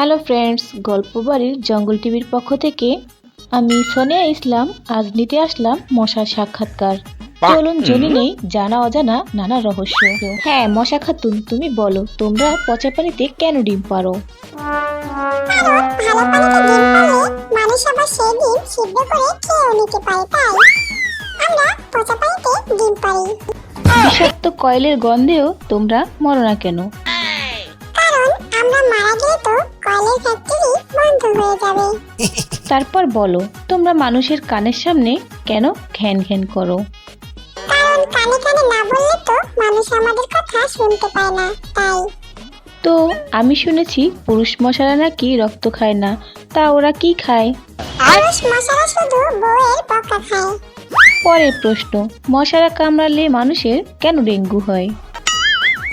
Hello friends গল্প বাড়ির জঙ্গল টিভির পক্ষ থেকে আমি সোনিয়া ইসলাম আজ নিতে আসলাম মশার সাক্ষাৎকার। চলুন জেনে নেই জানা অজানা নানা রহস্য। হ্যাঁ মশা খাতুন তুমি বলো তোমরা পচা পানিতে কেন ডিম পারো? কারণ ভালো পানিতে ডিম পারলে মানুষ আবার সেই ডিম সিদ্ধ করে খেয়েও নিতে পারে তাই আমরা পচা পানিতে ডিম পারি। বিষাক্ত কয়েলের গন্ধেও তোমরা মরো না কেন? ফ্যাক্টরি বন্ধ হয়ে যাবে। তারপর বলো তোমরা মানুষের কানের সামনে কেন ঘ্যান ঘ্যান করো? কারণ কানে কানে না বললে তো মানুষ আমাদের কথা শুনতে পায় না তাই। তো আমি শুনেছি পুরুষ মশারা নাকি রক্ত খায় না তা ওরা কি খায়? পুরুষ মশারা শুধু বউয়ের বকা খায়। পরের প্রশ্ন মশারা কামড়ালে মানুষের কেন ডেঙ্গু হয়?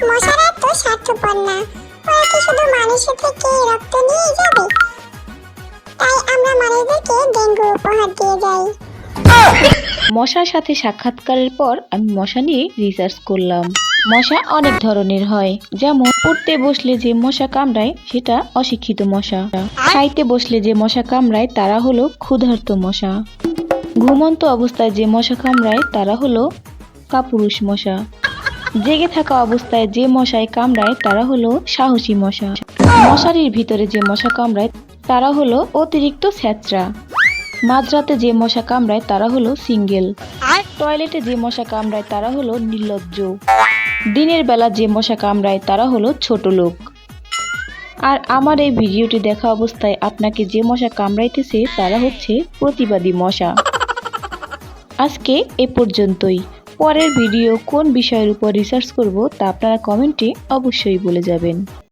মশারা তো স্বার্থপর না কি শুধু মানুষের থেকে রক্ত নিয়ে যাবে? তাই আমরা মানুষদেরকে ডেঙ্গু উপহার দিয়ে যাই। মশার সাথে সাক্ষাৎকারের পর আমি মশা নিয়ে রিসার্চ করলাম। মশা অনেক ধরনের হয়। যেমন, পড়তে বসলে যে মশা কামড়ায়, সেটা অশিক্ষিত মশা। খাইতে বসলে যে মশা কামড়ায়, তারা হলো ক্ষুধার্ত মশা। ঘুমন্ত অবস্থায় যে মশা কামড়ায়, তারা হলো কাপুরুষ মশা। জেগে থাকা অবস্থায় যে মশায় কামড়ায়, তারা হলো সাহসী মশা। মশারির ভিতরে যে মশা কামড়ায়, তারা হলো অতিরিক্ত ছ্যাঁচড়া। মাঝরাতে যে মশা কামড়ায়, তারা হলো সিঙ্গেল। টয়লেটে যে মশা কামড়ায়, তারা হলো নির্লজ্জ। দিনের বেলা যে মশা কামড়ায়, তারা হলো ছোট লোক। আর আমার এই ভিডিওটি দেখা অবস্থায় আপনাকে যে মশা কামড়াইতেছে, তারা হচ্ছে প্রতিবাদী মশা। আজকে এ পর্যন্তই। পরের ভিডিও কোন বিষয়ের উপর রিসার্চ করব তা আপনারা কমেন্টে অবশ্যই বলে যাবেন।